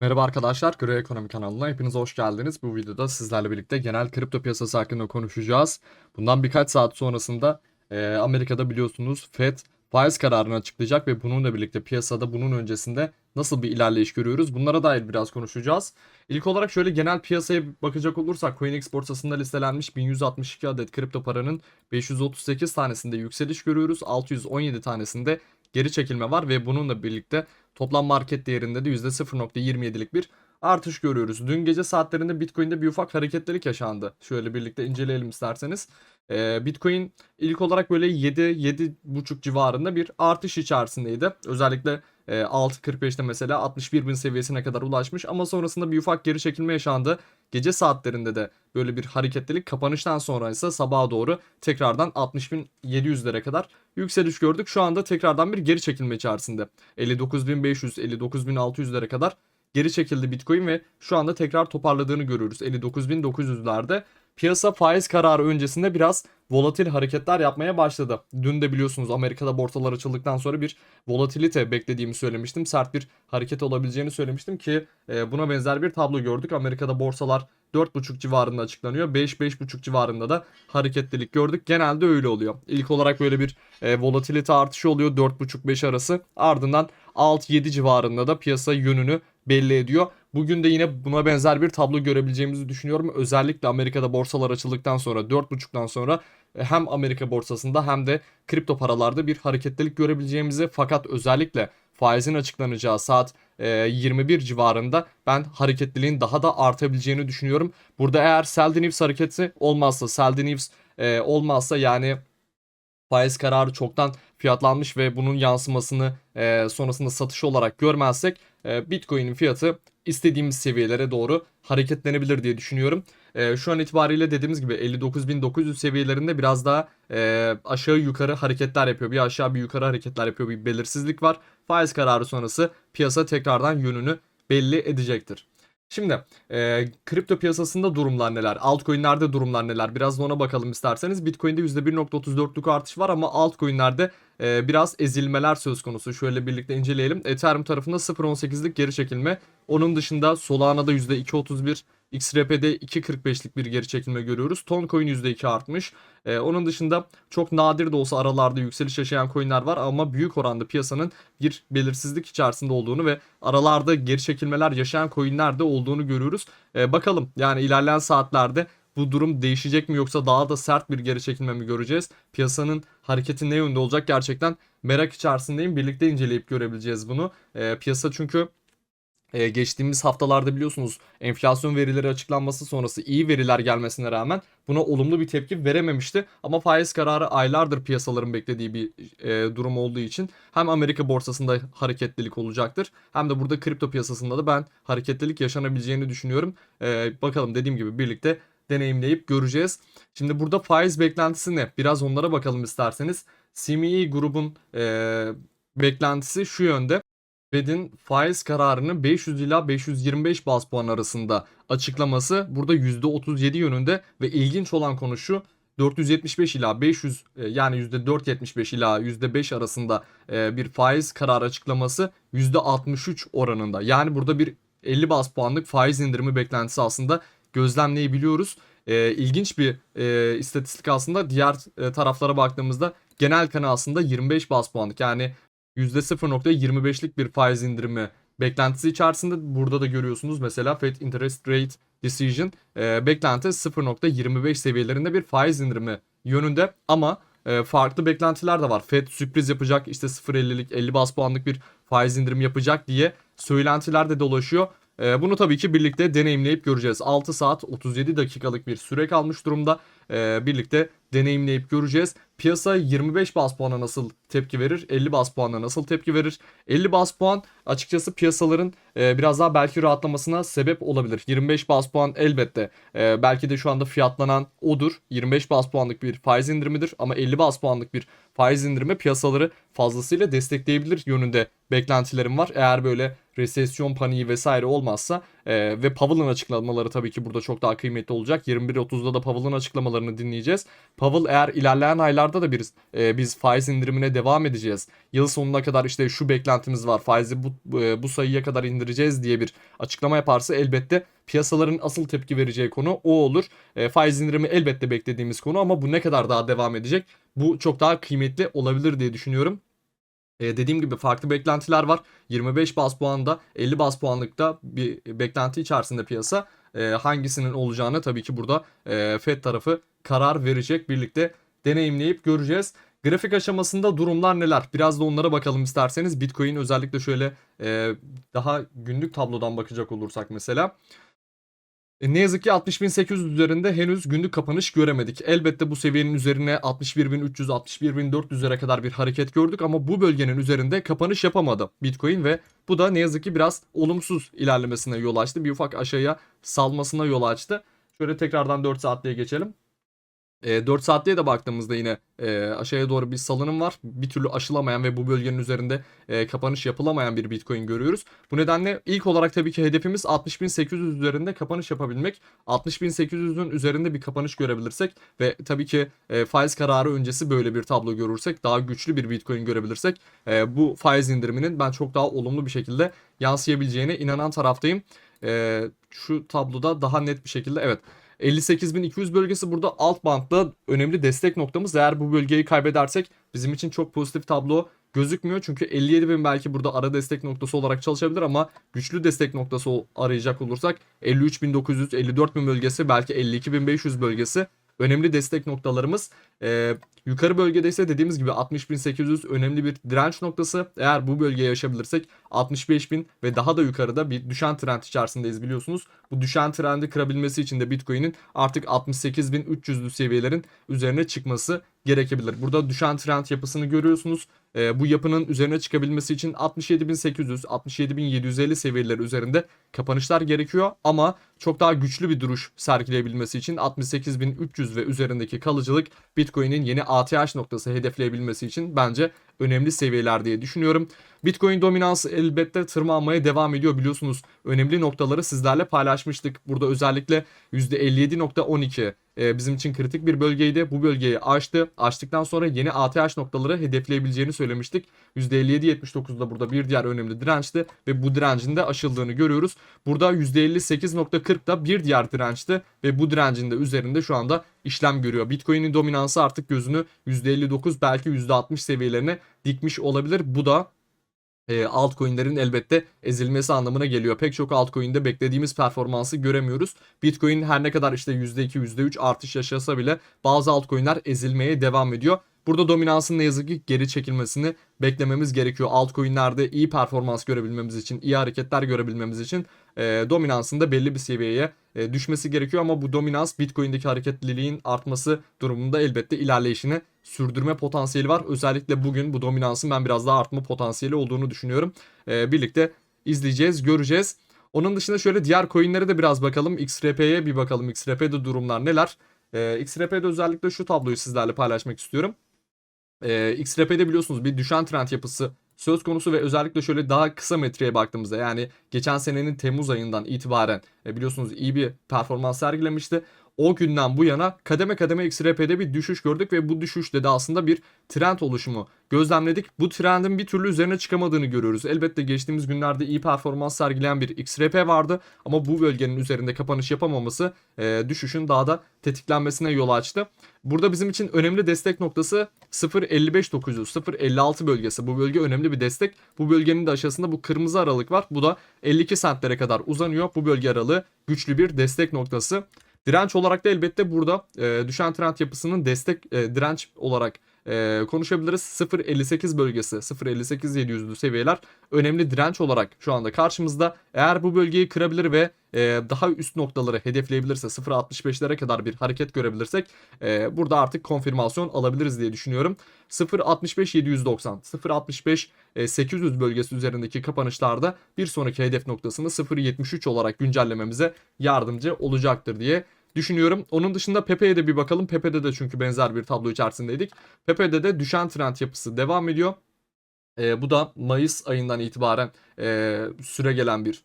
Merhaba arkadaşlar, Gri Ekonomi kanalına hepiniz hoş geldiniz. Bu videoda sizlerle birlikte genel kripto piyasası hakkında konuşacağız. Bundan birkaç saat sonrasında e, Amerika'da biliyorsunuz FED faiz kararını açıklayacak ve bununla birlikte piyasada bunun öncesinde nasıl bir ilerleyiş görüyoruz? Bunlara dair biraz konuşacağız. İlk olarak şöyle genel piyasaya bakacak olursak CoinEx borsasında listelenmiş 1162 adet kripto paranın 538 tanesinde yükseliş görüyoruz. 617 tanesinde geri çekilme var ve bununla birlikte toplam market değerinde de %0.27'lik bir artış görüyoruz. Dün gece saatlerinde Bitcoin'de bir ufak hareketlilik yaşandı. Şöyle birlikte inceleyelim isterseniz. Ee, Bitcoin ilk olarak böyle 7-7.5 civarında bir artış içerisindeydi. Özellikle e, 6.45'te mesela 61 bin seviyesine kadar ulaşmış ama sonrasında bir ufak geri çekilme yaşandı. Gece saatlerinde de böyle bir hareketlilik kapanıştan sonra ise sabaha doğru tekrardan 60.700'lere kadar yükseliş gördük. Şu anda tekrardan bir geri çekilme içerisinde. 59.500, 59.600'lere kadar geri çekildi Bitcoin ve şu anda tekrar toparladığını görüyoruz. 59.900'lerde. Piyasa faiz kararı öncesinde biraz volatil hareketler yapmaya başladı. Dün de biliyorsunuz Amerika'da borsalar açıldıktan sonra bir volatilite beklediğimi söylemiştim. Sert bir hareket olabileceğini söylemiştim ki e, buna benzer bir tablo gördük. Amerika'da borsalar 4.5 civarında açıklanıyor. 5-5.5 civarında da hareketlilik gördük. Genelde öyle oluyor. İlk olarak böyle bir e, volatilite artışı oluyor 4.5-5 arası. Ardından 6-7 civarında da piyasa yönünü belli ediyor. Bugün de yine buna benzer bir tablo görebileceğimizi düşünüyorum. Özellikle Amerika'da borsalar açıldıktan sonra 4.5'tan sonra e, hem Amerika borsasında hem de kripto paralarda bir hareketlilik görebileceğimizi fakat özellikle faizin açıklanacağı saat e, 21 civarında ben hareketliliğin daha da artabileceğini düşünüyorum. Burada eğer sell the news hareketi olmazsa sell the news e, olmazsa yani faiz kararı çoktan fiyatlanmış ve bunun yansımasını e, sonrasında satış olarak görmezsek e, Bitcoin'in fiyatı istediğimiz seviyelere doğru hareketlenebilir diye düşünüyorum. E, şu an itibariyle dediğimiz gibi 59.900 seviyelerinde biraz daha e, aşağı yukarı hareketler yapıyor. Bir aşağı bir yukarı hareketler yapıyor. Bir belirsizlik var. Faiz kararı sonrası piyasa tekrardan yönünü belli edecektir. Şimdi e, kripto piyasasında durumlar neler? Altcoin'lerde durumlar neler? Biraz da ona bakalım isterseniz. Bitcoin'de %1.34'lük artış var ama altcoin'lerde e, biraz ezilmeler söz konusu. Şöyle birlikte inceleyelim. Ethereum tarafında 0.18'lik geri çekilme. Onun dışında Solana'da %2.31, XRP'de 2.45'lik bir geri çekilme görüyoruz. Toncoin %2 artmış. Ee, onun dışında çok nadir de olsa aralarda yükseliş yaşayan coinler var ama büyük oranda piyasanın bir belirsizlik içerisinde olduğunu ve aralarda geri çekilmeler yaşayan coinler de olduğunu görüyoruz. Ee, bakalım yani ilerleyen saatlerde bu durum değişecek mi yoksa daha da sert bir geri çekilme mi göreceğiz? Piyasanın hareketi ne yönde olacak gerçekten merak içerisindeyim. Birlikte inceleyip görebileceğiz bunu. Ee, piyasa çünkü ee, geçtiğimiz haftalarda biliyorsunuz enflasyon verileri açıklanması sonrası iyi veriler gelmesine rağmen buna olumlu bir tepki verememişti. Ama faiz kararı aylardır piyasaların beklediği bir e, durum olduğu için hem Amerika borsasında hareketlilik olacaktır hem de burada kripto piyasasında da ben hareketlilik yaşanabileceğini düşünüyorum. E, bakalım dediğim gibi birlikte deneyimleyip göreceğiz. Şimdi burada faiz beklentisi ne? Biraz onlara bakalım isterseniz. CME grubun e, beklentisi şu yönde. Fed'in faiz kararını 500 ila 525 bas puan arasında açıklaması burada %37 yönünde ve ilginç olan konu şu 475 ila 500 e, yani %4.75 ila %5 arasında e, bir faiz kararı açıklaması %63 oranında. Yani burada bir 50 bas puanlık faiz indirimi beklentisi aslında gözlemleyebiliyoruz. E, ilginç bir e, istatistik aslında diğer e, taraflara baktığımızda genel kanı aslında 25 bas puanlık yani %0.25'lik bir faiz indirimi beklentisi içerisinde burada da görüyorsunuz mesela Fed Interest Rate Decision e, beklenti 0.25 seviyelerinde bir faiz indirimi yönünde ama e, farklı beklentiler de var. Fed sürpriz yapacak işte 0.50'lik 50 bas puanlık bir faiz indirimi yapacak diye söylentiler de dolaşıyor. E, bunu tabii ki birlikte deneyimleyip göreceğiz. 6 saat 37 dakikalık bir süre kalmış durumda. E, birlikte deneyimleyip göreceğiz. Piyasa 25 bas puana nasıl tepki verir? 50 bas puana nasıl tepki verir? 50 bas puan açıkçası piyasaların e, biraz daha belki rahatlamasına sebep olabilir. 25 bas puan elbette e, belki de şu anda fiyatlanan odur. 25 bas puanlık bir faiz indirimidir ama 50 bas puanlık bir faiz indirimi piyasaları fazlasıyla destekleyebilir yönünde beklentilerim var. Eğer böyle resesyon paniği vesaire olmazsa Ee, ve Powell'ın açıklamaları tabii ki burada çok daha kıymetli olacak. 21.30'da da Powell'ın açıklamalarını dinleyeceğiz. Powell eğer ilerleyen aylarda da bir e, biz faiz indirimine devam edeceğiz. Yıl sonuna kadar işte şu beklentimiz var. Faizi bu, e, bu sayıya kadar indireceğiz diye bir açıklama yaparsa elbette piyasaların asıl tepki vereceği konu o olur. E, faiz indirimi elbette beklediğimiz konu ama bu ne kadar daha devam edecek? Bu çok daha kıymetli olabilir diye düşünüyorum. E, dediğim gibi farklı beklentiler var. 25 bas puanda 50 bas puanlıkta bir beklenti içerisinde piyasa. E, hangisinin olacağını tabii ki burada e, Fed tarafı karar verecek. Birlikte deneyimleyip göreceğiz. Grafik aşamasında durumlar neler? Biraz da onlara bakalım isterseniz. Bitcoin özellikle şöyle e, daha günlük tablodan bakacak olursak mesela. E, ne yazık ki 60.800 üzerinde henüz günlük kapanış göremedik. Elbette bu seviyenin üzerine 61.300, 61.400'lere kadar bir hareket gördük ama bu bölgenin üzerinde kapanış yapamadı Bitcoin ve bu da ne yazık ki biraz olumsuz ilerlemesine yol açtı. Bir ufak aşağıya salmasına yol açtı. Şöyle tekrardan 4 saatliğe geçelim. E, 4 saatliğe de baktığımızda yine e, aşağıya doğru bir salınım var. Bir türlü aşılamayan ve bu bölgenin üzerinde e, kapanış yapılamayan bir Bitcoin görüyoruz. Bu nedenle ilk olarak tabii ki hedefimiz 60.800 üzerinde kapanış yapabilmek. 60.800'ün üzerinde bir kapanış görebilirsek ve tabii ki e, faiz kararı öncesi böyle bir tablo görürsek daha güçlü bir Bitcoin görebilirsek e, bu faiz indiriminin ben çok daha olumlu bir şekilde yansıyabileceğine inanan taraftayım. E, şu tabloda daha net bir şekilde evet 58.200 bölgesi burada alt bantta önemli destek noktamız. Eğer bu bölgeyi kaybedersek bizim için çok pozitif tablo gözükmüyor. Çünkü 57.000 belki burada ara destek noktası olarak çalışabilir ama güçlü destek noktası arayacak olursak 53.900, 54.000 bölgesi belki 52.500 bölgesi önemli destek noktalarımız. Ee, yukarı bölgede ise dediğimiz gibi 60.800 önemli bir direnç noktası. Eğer bu bölgeye yaşabilirsek 65.000 ve daha da yukarıda bir düşen trend içerisindeyiz biliyorsunuz. Bu düşen trendi kırabilmesi için de Bitcoin'in artık 68.300'lü seviyelerin üzerine çıkması gerekebilir. Burada düşen trend yapısını görüyorsunuz. Ee, bu yapının üzerine çıkabilmesi için 67.800, 67.750 seviyeleri üzerinde kapanışlar gerekiyor. Ama çok daha güçlü bir duruş sergileyebilmesi için 68.300 ve üzerindeki kalıcılık Bitcoin'in yeni ATH noktası hedefleyebilmesi için bence önemli seviyeler diye düşünüyorum. Bitcoin dominansı elbette tırmanmaya devam ediyor biliyorsunuz. Önemli noktaları sizlerle paylaşmıştık. Burada özellikle %57.12 e, bizim için kritik bir bölgeydi. Bu bölgeyi aştı. Aştıktan sonra yeni ATH noktaları hedefleyebileceğini söylemiştik. %57.79'da burada bir diğer önemli dirençti ve bu direncin de aşıldığını görüyoruz. Burada %58.40'da bir diğer dirençti ve bu direncin de üzerinde şu anda işlem görüyor. Bitcoin'in dominansı artık gözünü %59 belki %60 seviyelerine dikmiş olabilir. Bu da e, altcoin'lerin elbette ezilmesi anlamına geliyor. Pek çok altcoin'de beklediğimiz performansı göremiyoruz. Bitcoin her ne kadar işte %2, %3 artış yaşasa bile bazı altcoin'ler ezilmeye devam ediyor. Burada dominansın ne yazık ki geri çekilmesini beklememiz gerekiyor. Altcoin'lerde iyi performans görebilmemiz için, iyi hareketler görebilmemiz için e, dominansın da belli bir seviyeye e, düşmesi gerekiyor. Ama bu dominans Bitcoin'deki hareketliliğin artması durumunda elbette ilerleyişini sürdürme potansiyeli var. Özellikle bugün bu dominansın ben biraz daha artma potansiyeli olduğunu düşünüyorum. E, birlikte izleyeceğiz, göreceğiz. Onun dışında şöyle diğer coinlere de biraz bakalım. XRP'ye bir bakalım. XRP'de durumlar neler? E, XRP'de özellikle şu tabloyu sizlerle paylaşmak istiyorum. E, XRP'de biliyorsunuz bir düşen trend yapısı söz konusu ve özellikle şöyle daha kısa metreye baktığımızda yani geçen senenin Temmuz ayından itibaren e, biliyorsunuz iyi bir performans sergilemişti. O günden bu yana kademe kademe XRP'de bir düşüş gördük ve bu düşüşte de aslında bir trend oluşumu gözlemledik. Bu trendin bir türlü üzerine çıkamadığını görüyoruz. Elbette geçtiğimiz günlerde iyi performans sergileyen bir XRP vardı ama bu bölgenin üzerinde kapanış yapamaması e, düşüşün daha da tetiklenmesine yol açtı. Burada bizim için önemli destek noktası 0.55.900, 0.56 bölgesi. Bu bölge önemli bir destek. Bu bölgenin de aşağısında bu kırmızı aralık var. Bu da 52 sentlere kadar uzanıyor. Bu bölge aralığı güçlü bir destek noktası. Direnç olarak da elbette burada e, düşen trend yapısının destek e, direnç olarak e, konuşabiliriz. 0.58 bölgesi 0.58 700'lü seviyeler önemli direnç olarak şu anda karşımızda. Eğer bu bölgeyi kırabilir ve e, daha üst noktaları hedefleyebilirse 0.65'lere kadar bir hareket görebilirsek e, burada artık konfirmasyon alabiliriz diye düşünüyorum. 0.65 790 0.65 e, 800 bölgesi üzerindeki kapanışlarda bir sonraki hedef noktasını 0.73 olarak güncellememize yardımcı olacaktır diye düşünüyorum. Onun dışında Pepe'ye de bir bakalım. Pepe'de de çünkü benzer bir tablo içerisindeydik. Pepe'de de düşen trend yapısı devam ediyor. E, bu da Mayıs ayından itibaren e, süre gelen bir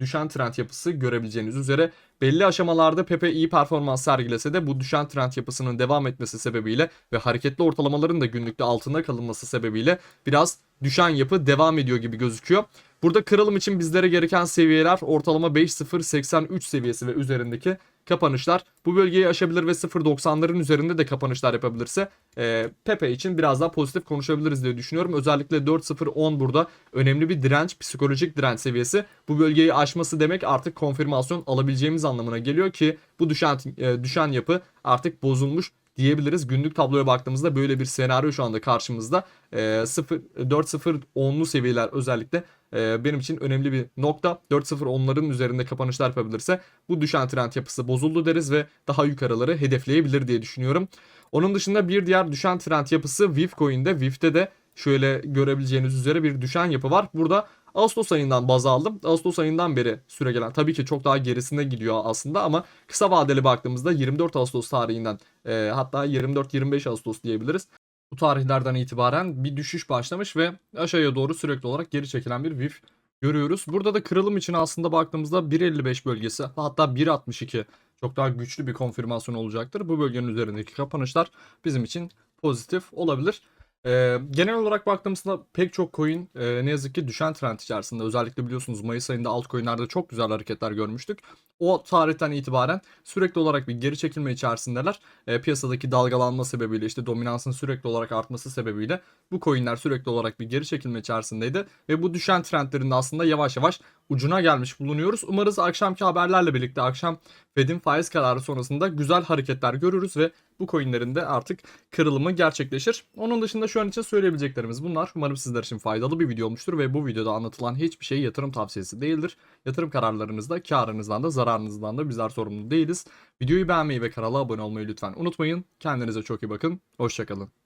düşen trend yapısı görebileceğiniz üzere belli aşamalarda Pepe iyi performans sergilese de bu düşen trend yapısının devam etmesi sebebiyle ve hareketli ortalamaların da günlükte altında kalınması sebebiyle biraz düşen yapı devam ediyor gibi gözüküyor. Burada kırılım için bizlere gereken seviyeler ortalama 5.083 seviyesi ve üzerindeki kapanışlar. Bu bölgeyi aşabilir ve 0.90'ların üzerinde de kapanışlar yapabilirse e, Pepe için biraz daha pozitif konuşabiliriz diye düşünüyorum. Özellikle 4.010 burada önemli bir direnç, psikolojik direnç seviyesi. Bu bölgeyi aşması demek artık konfirmasyon alabileceğimiz anlamına geliyor ki bu düşen e, düşen yapı artık bozulmuş diyebiliriz. Günlük tabloya baktığımızda böyle bir senaryo şu anda karşımızda. E, 0 4.0-10'lu seviyeler özellikle e, benim için önemli bir nokta. 4.0-10'ların üzerinde kapanışlar yapabilirse bu düşen trend yapısı bozuldu deriz ve daha yukarıları hedefleyebilir diye düşünüyorum. Onun dışında bir diğer düşen trend yapısı VIF coin'de. VIF'te de şöyle görebileceğiniz üzere bir düşen yapı var. Burada Ağustos ayından baz aldım. Ağustos ayından beri süre gelen tabii ki çok daha gerisinde gidiyor aslında ama kısa vadeli baktığımızda 24 Ağustos tarihinden e, hatta 24-25 Ağustos diyebiliriz. Bu tarihlerden itibaren bir düşüş başlamış ve aşağıya doğru sürekli olarak geri çekilen bir VIF görüyoruz. Burada da kırılım için aslında baktığımızda 1.55 bölgesi hatta 1.62 çok daha güçlü bir konfirmasyon olacaktır. Bu bölgenin üzerindeki kapanışlar bizim için pozitif olabilir. Ee, genel olarak baktığımızda pek çok coin e, ne yazık ki düşen trend içerisinde. Özellikle biliyorsunuz Mayıs ayında altcoin'lerde çok güzel hareketler görmüştük. O tarihten itibaren sürekli olarak bir geri çekilme içerisindeler. E, piyasadaki dalgalanma sebebiyle işte dominansın sürekli olarak artması sebebiyle bu coin'ler sürekli olarak bir geri çekilme içerisindeydi. Ve bu düşen trendlerin aslında yavaş yavaş ucuna gelmiş bulunuyoruz. Umarız akşamki haberlerle birlikte akşam Fed'in faiz kararı sonrasında güzel hareketler görürüz ve bu coinlerin de artık kırılımı gerçekleşir. Onun dışında şu an için söyleyebileceklerimiz bunlar. Umarım sizler için faydalı bir video olmuştur ve bu videoda anlatılan hiçbir şey yatırım tavsiyesi değildir. Yatırım kararlarınızda karınızdan da zararınızdan da bizler sorumlu değiliz. Videoyu beğenmeyi ve kanala abone olmayı lütfen unutmayın. Kendinize çok iyi bakın. Hoşçakalın.